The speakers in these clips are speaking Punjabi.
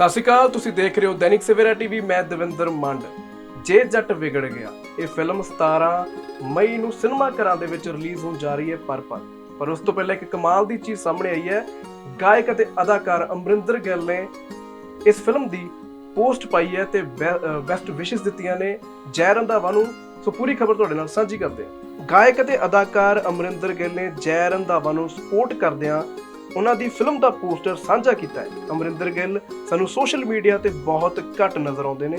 ਸਤਿ ਸ਼੍ਰੀ ਅਕਾਲ, ਤੁਸੀਂ ਦੇਖ ਰਹੇ ਹੋ ਦੈਨਿਕ ਸਵੇਰਾ ਟੀਵੀ, ਮੈਂ ਦਵਿੰਦਰ ਮੰਡ। ਜੇ ਜੱਟ ਵਿਗੜ ਗਿਆ, ਇਹ ਫਿਲਮ 17 ਮਈ ਨੂੰ ਸਿਨੇਮਾ ਘਰਾਂ ਦੇ ਵਿੱਚ ਰਿਲੀਜ਼ ਹੋਣ ਜਾ ਰਹੀ ਹੈ ਪਰ ਪਰ। ਪਰ ਉਸ ਤੋਂ ਪਹਿਲਾਂ ਇੱਕ ਕਮਾਲ ਦੀ ਚੀਜ਼ ਸਾਹਮਣੇ ਆਈ ਹੈ। ਗਾਇਕ ਅਤੇ ਅਦਾਕਾਰ ਅਮਰਿੰਦਰ ਗਿੱਲ ਨੇ ਇਸ ਫਿਲਮ ਦੀ ਪੋਸਟ ਪਾਈ ਹੈ ਤੇ ਬੈਸਟ ਵਿਸ਼ੇਸ ਦਿੱਤੀਆਂ ਨੇ। ਜੈ ਰੰਧਾਵਾ ਨੂੰ। ਸੋ ਪੂਰੀ ਖਬਰ ਤੁਹਾਡੇ ਨਾਲ ਸਾਂਝੀ ਕਰਦੇ ਹਾਂ। ਗਾਇਕ ਅਤੇ ਅਦਾਕਾਰ ਅਮਰਿੰਦਰ ਗਿੱਲ ਨੇ ਜੈ ਰੰਧਾਵਾ ਨੂੰ ਸਪੋਰਟ ਕਰਦਿਆਂ ਉਹਨਾਂ ਦੀ ਫਿਲਮ ਦਾ ਪੋਸਟਰ ਸਾਂਝਾ ਕੀਤਾ ਹੈ। ਅਮਰਿੰਦਰ ਗਿੱਲ ਸਾਨੂੰ ਸੋਸ਼ਲ ਮੀਡੀਆ ਤੇ ਬਹੁਤ ਘੱਟ ਨਜ਼ਰ ਆਉਂਦੇ ਨੇ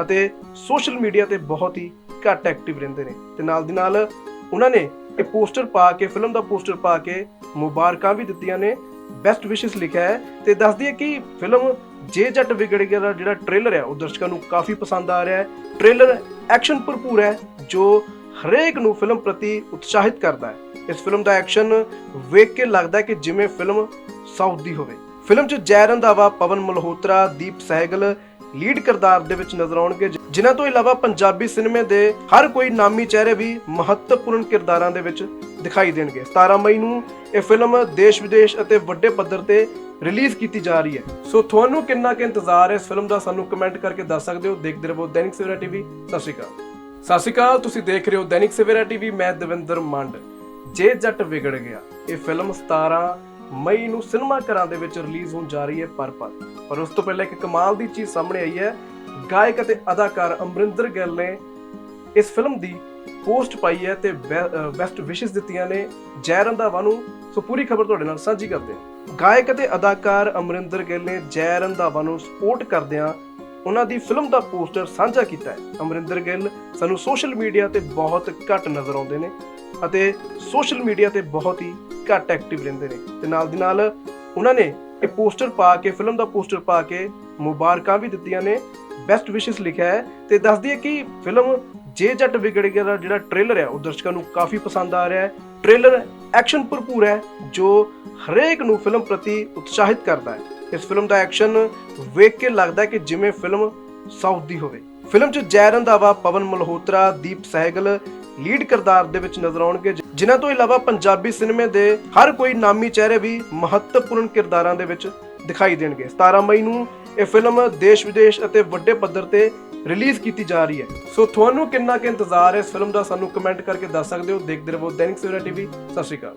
ਅਤੇ ਸੋਸ਼ਲ ਮੀਡੀਆ ਤੇ ਬਹੁਤ ਹੀ ਘੱਟ ਐਕਟਿਵ ਰਹਿੰਦੇ ਨੇ। ਤੇ ਨਾਲ ਦੀ ਨਾਲ ਉਹਨਾਂ ਨੇ ਇਹ ਪੋਸਟਰ ਪਾ ਕੇ ਫਿਲਮ ਦਾ ਪੋਸਟਰ ਪਾ ਕੇ ਮੁਬਾਰਕਾਂ ਵੀ ਦਿੱਤੀਆਂ ਨੇ। ਬੈਸਟ ਵਿਸ਼ੇਸ ਲਿਖਿਆ ਹੈ ਤੇ ਦੱਸਦੀ ਹੈ ਕਿ ਫਿਲਮ ਜੇ ਜੱਟ ਵਿਗੜ ਗਿਆ ਦਾ ਜਿਹੜਾ ਟ੍ਰੇਲਰ ਹੈ, ਉਹ ਦਰਸ਼ਕਾਂ ਨੂੰ ਕਾਫੀ ਪਸੰਦ ਆ ਰਿਹਾ ਹੈ। ਟ੍ਰੇਲਰ ਐਕਸ਼ਨ ਭਰਪੂਰ ਹੈ, ਜੋ ਹਰੇਕ ਨੂੰ ਫਿਲਮ ਪ੍ਰਤੀ ਉਤਸ਼ਾਹਿਤ ਕਰਦਾ ਹੈ। ਇਸ ਫਿਲਮ ਦਾ ਐਕਸ਼ਨ ਵੇਖ ਕੇ ਲੱਗਦਾ ਹੈ ਕਿ ਜਿਵੇਂ ਫਿਲਮ ਸਾਊਥ ਦੀ ਹੋਵੇ। ਫਿਲਮ 'ਚ ਜੈ ਰੰਧਾਵਾ, ਪਵਨ ਮਲਹੋਤਰਾ, ਦੀਪ ਸਹਿਗਲ ਲੀਡ ਕਿਰਦਾਰ ਦੇ ਵਿੱਚ ਨਜ਼ਰ ਆਉਣਗੇ ਜਿਨ੍ਹਾਂ ਤੋਂ ਇਲਾਵਾ ਪੰਜਾਬੀ ਸਿਨੇਮੇ ਦੇ ਹਰ ਕੋਈ ਨਾਮੀ ਚਿਹਰੇ ਵੀ ਮਹੱਤਵਪੂਰਨ ਕਿਰਦਾਰਾਂ ਦੇ ਵਿੱਚ ਦਿਖਾਈ ਦੇਣਗੇ। 17 ਮਈ ਨੂੰ ਇਹ ਫਿਲਮ ਦੇਸ਼ ਵਿਦੇਸ਼ ਅਤੇ ਵੱਡੇ ਪੱਧਰ ਤੇ ਰਿਲੀਜ਼ ਕੀਤੀ ਜਾ ਰਹੀ ਹੈ। ਸੋ ਤੁਹਾਨੂੰ ਕਿੰਨਾ ਕੁ ਇੰਤਜ਼ਾਰ ਹੈ ਇਸ ਫਿਲਮ ਦਾ ਸਾਨੂੰ ਕਮੈਂਟ ਕਰਕੇ ਦੱਸ ਸਕਦੇ ਹੋ। ਦੇਖਦੇ ਰਹੋ ਦੈਨਿਕ ਸਵੇਰਾ ਟੀਵੀ। ਸਤਿ ਸ਼੍ਰੀ ਅਕਾਲ। ਸਤਿ ਸ਼੍ਰੀ ਅਕਾਲ, ਤੁਸੀਂ ਦੇਖ ਰਹੇ ਹੋ ਦੈਨਿਕ ਸਵੇਰਾ ਟੀਵੀ, ਮੈਂ ਦਵਿੰਦਰ ਮੰਡ। ਜੇ ਜੱਟ ਵਿਗੜ ਗਿਆ, ਇਹ ਫਿਲਮ 17 ਮਈ ਨੂੰ ਸਿਨੇਮਾ ਘਰਾਂ ਦੇ ਵਿੱਚ ਰਿਲੀਜ਼ ਹੋਣ ਜਾ ਰਹੀ ਹੈ ਪਰ ਪਰ। ਪਰ ਉਸ ਤੋਂ ਪਹਿਲਾਂ ਇੱਕ ਕਮਾਲ ਦੀ ਚੀਜ਼ ਸਾਹਮਣੇ ਆਈ ਹੈ। ਗਾਇਕ ਅਤੇ ਅਦਾਕਾਰ ਅਮਰਿੰਦਰ ਗਿੱਲ ਨੇ ਇਸ ਫਿਲਮ ਦੀ ਪੋਸਟ ਪਾਈ ਹੈ ਤੇ ਬੈਸਟ ਵਿਸ਼ੇਸ ਦਿੱਤੀਆਂ ਨੇ ਜੈ ਰੰਧਾਵਾ ਨੂੰ। ਸੋ ਪੂਰੀ ਖਬਰ ਤੁਹਾਡੇ ਨਾਲ ਸਾਂਝੀ ਕਰਦੇ ਹਾਂ। ਗਾਇਕ ਅਤੇ ਅਦਾਕਾਰ ਅਮਰਿੰਦਰ ਗਿੱਲ ਨੇ ਜੈ ਰੰਧਾਵਾ ਨੂੰ ਸਪੋਰਟ ਕਰਦਿਆਂ ਉਹਨਾਂ ਦੀ ਫਿਲਮ ਦਾ ਪੋਸਟਰ ਸਾਂਝਾ ਕੀਤਾ ਹੈ। ਅਮਰਿੰਦਰ ਗਿੱਲ ਸਾਨੂੰ ਸੋਸ਼ਲ ਮੀਡੀਆ ਤੇ ਬਹੁਤ ਘੱਟ ਨਜ਼ਰ ਆਉਂਦੇ ਨੇ ਅਤੇ ਸੋਸ਼ਲ ਮੀਡੀਆ ਤੇ ਬਹੁਤ ਹੀ ਘੱਟ ਐਕਟਿਵ ਰਹਿੰਦੇ ਨੇ। ਤੇ ਨਾਲ ਦੀ ਨਾਲ ਉਹਨਾਂ ਨੇ ਇਹ ਪੋਸਟਰ ਪਾ ਕੇ ਫਿਲਮ ਦਾ ਪੋਸਟਰ ਪਾ ਕੇ ਮੁਬਾਰਕਾਂ ਵੀ ਦਿੱਤੀਆਂ ਨੇ। ਬੈਸਟ ਵਿਸ਼ੇਸ ਲਿਖਿਆ ਹੈ ਤੇ ਦੱਸਦੀ ਹੈ ਕਿ ਫਿਲਮ ਜੇ ਜੱਟ ਵਿਗੜ ਗਿਆ ਦਾ ਜਿਹੜਾ ਟ੍ਰੇਲਰ ਹੈ ਉਹ ਦਰਸ਼ਕਾਂ ਨੂੰ ਕਾਫੀ ਪਸੰਦ ਆ ਰਿਹਾ ਹੈ। ਟ੍ਰੇਲਰ ਐਕਸ਼ਨ ਭਰਪੂਰ ਹੈ ਜੋ ਹਰੇਕ ਨੂੰ ਫਿਲਮ ਪ੍ਰਤੀ ਉਤਸ਼ਾਹਿਤ ਕਰਦਾ ਹੈ। ਇਸ ਫਿਲਮ ਦਾ ਐਕਸ਼ਨ ਵੇਖ ਕੇ ਲੱਗਦਾ ਕਿ ਜਿਵੇਂ ਫਿਲਮ ਸਾਊਥ ਦੀ ਹੋਵੇ। ਫਿਲਮ 'ਚ ਜੈ ਰੰਧਾਵਾ, ਪਵਨ ਮਲਹੋਤਰਾ, ਦੀਪ ਸਹਿਗਲ ਲੀਡ ਕਿਰਦਾਰ ਦੇ ਵਿੱਚ ਨਜ਼ਰ ਆਉਣਗੇ ਜਿਨ੍ਹਾਂ ਤੋਂ ਇਲਾਵਾ ਪੰਜਾਬੀ ਸਿਨੇਮੇ ਦੇ ਹਰ ਕੋਈ ਨਾਮੀ ਚਿਹਰੇ ਵੀ ਮਹੱਤਵਪੂਰਨ ਕਿਰਦਾਰਾਂ ਦੇ ਵਿੱਚ ਦਿਖਾਈ ਦੇਣਗੇ। 17 ਮਈ ਨੂੰ ਇਹ ਫਿਲਮ ਦੇਸ਼, ਵਿਦੇਸ਼ ਅਤੇ ਵੱਡੇ ਪੱਧਰ ਤੇ ਰਿਲੀਜ਼ ਕੀਤੀ ਜਾ ਰਹੀ ਹੈ। ਸੋ ਤੁਹਾਨੂੰ ਕਿੰਨਾ ਕੁ ਇੰਤਜ਼ਾਰ ਹੈ ਇਸ ਫਿਲਮ ਦਾ ਸਾਨੂੰ ਕਮੈਂਟ ਕਰਕੇ ਦੱਸ ਸਕਦੇ ਹੋ। ਦੇਖਦੇ ਰਹੋ ਦੈਨਿਕ ਸਵੇਰਾ ਟੀਵੀ। ਸਤਿ ਸ਼੍ਰੀ ਅਕਾਲ।